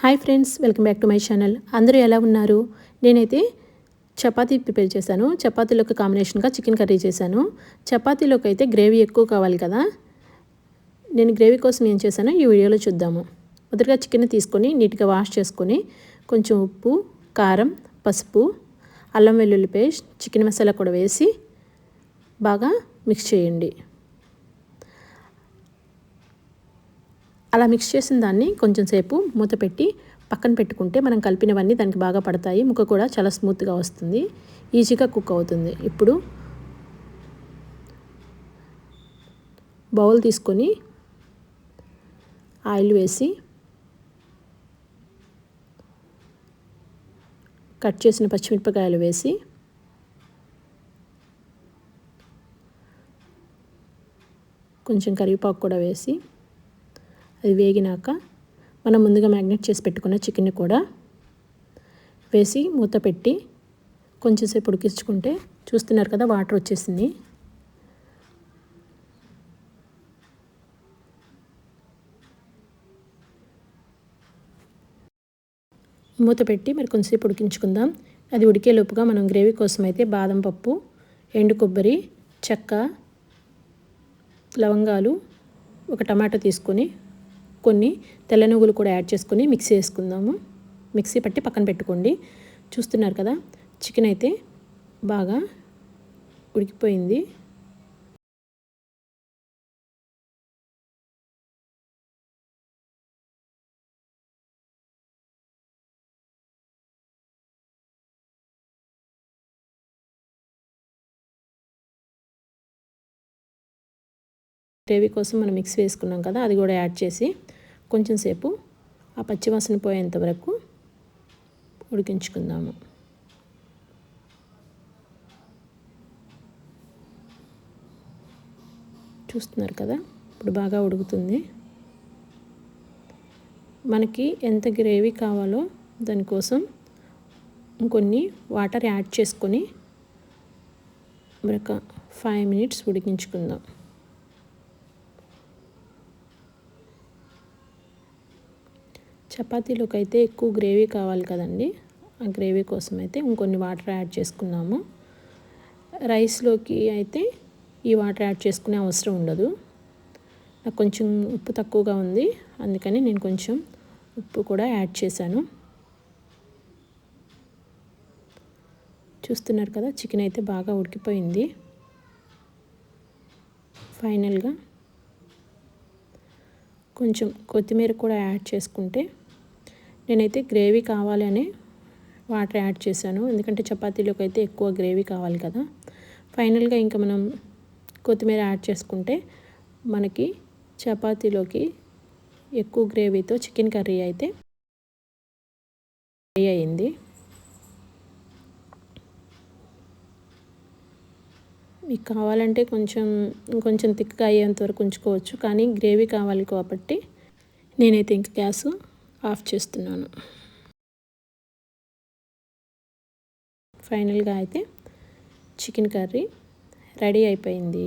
Hi friends welcome back to my channel. అందరూ ఎలా ఉన్నారు? నేనైతే చపాతీ ప్రిపేర్ చేశాను. చపాతీలోకి కాంబినేషన్గా చికెన్ కర్రీ చేశాను. చపాతీలోకి అయితే గ్రేవీ ఎక్కువ కావాలి కదా? నేను గ్రేవీ కోసం ఏం చేశానో ఈ వీడియోలో చూద్దాము. మొదటిగా చికెన్ తీసుకొని నీట్గా వాష్ చేసుకొని కొంచెం ఉప్పు కారం పసుపు అల్లం వెల్లుల్లి పేస్ట్ చికెన్ మసాలా కూడా వేసి బాగా మిక్స్ చేయండి. అలా మిక్స్ చేసిన దాన్ని కొంచెం సేపు మూత పెట్టి పక్కన పెట్టుకుంటే మనం కలిపినవన్నీ దానికి బాగా పడతాయి. ముక్క కూడా చాలా స్మూత్గా వస్తుంది. ఈజీగా కుక్ అవుతుంది. ఇప్పుడు బౌల్ తీసుకొని ఆయిల్ వేసి కట్ చేసిన పచ్చిమిరపకాయలు వేసి కొంచెం కరివేపాకు కూడా వేసి అది వేగినాక మనం ముందుగా మ్యాగ్నెట్ చేసి పెట్టుకున్న చికెన్ని కూడా వేసి మూత పెట్టి కొంచెంసేపు ఉడికించుకుంటే చూస్తున్నారు కదా వాటర్ వచ్చేసింది. మూత పెట్టి మరి కొంచెంసేపు ఉడికించుకుందాం. అది ఉడికేలోపుగా మనం గ్రేవీ కోసం అయితే బాదం పప్పు ఎండు కొబ్బరి చెక్క లవంగాలు ఒక టమాటో తీసుకొని కొన్ని తెల్ల నువ్వులు కూడా యాడ్ చేసుకొని మిక్సీ వేసుకుందాము. మిక్సీ పట్టి పక్కన పెట్టుకోండి. చూస్తున్నారు కదా చికెన్ అయితే బాగా ఉడికిపోయింది. గ్రేవీ కోసం మనం మిక్స్ వేసుకున్నాం కదా అది కూడా యాడ్ చేసి కొంచెం సేపు ఆ పచ్చివాసన పోయేంత వరకు ఉడికించుకుందాము. చూస్తున్నారు కదా? ఇప్పుడు బాగా ఉడుకుతుంది. మనకి ఎంత గ్రేవీ కావాలో దానికోసం ఇంకొన్ని వాటర్ యాడ్ చేసుకొని మరొక ఫైవ్ మినిట్స్ ఉడికించుకుందాం. చపాతీలోకి అయితే ఎక్కువ గ్రేవీ కావాలి కదండి. ఆ గ్రేవీ కోసం అయితే ఇంకొన్ని వాటర్ యాడ్ చేసుకున్నాము. రైస్లోకి అయితే ఈ వాటర్ యాడ్ చేసుకునే అవసరం ఉండదు. నాకు కొంచెం ఉప్పు తక్కువగా ఉంది. అందుకని నేను కొంచెం ఉప్పు కూడా యాడ్ చేశాను. చూస్తున్నారు కదా చికెన్ అయితే బాగా ఉడికిపోయింది. ఫైనల్గా కొంచెం కొత్తిమీర కూడా యాడ్ చేసుకుంటే నేనైతే గ్రేవీ కావాలని వాటర్ యాడ్ చేశాను. ఎందుకంటే చపాతీలోకి అయితే ఎక్కువ గ్రేవీ కావాలి కదా. ఫైనల్గా ఇంకా మనం కొత్తిమీర యాడ్ చేసుకుంటే మనకి చపాతీలోకి ఎక్కువ గ్రేవీతో చికెన్ కర్రీ అయితే రెడీ అయింది మీకు కావాలంటే కొంచెం కొంచెం థిక్గా అయ్యేంత వరకు ఉంచుకోవచ్చు. కానీ గ్రేవీ కావాలి కాబట్టి నేనైతే ఇంక గ్యాస్ ఆఫ్ చేస్తున్నాను. ఫైనల్గా అయితే చికెన్ కర్రీ రెడీ అయిపోయింది.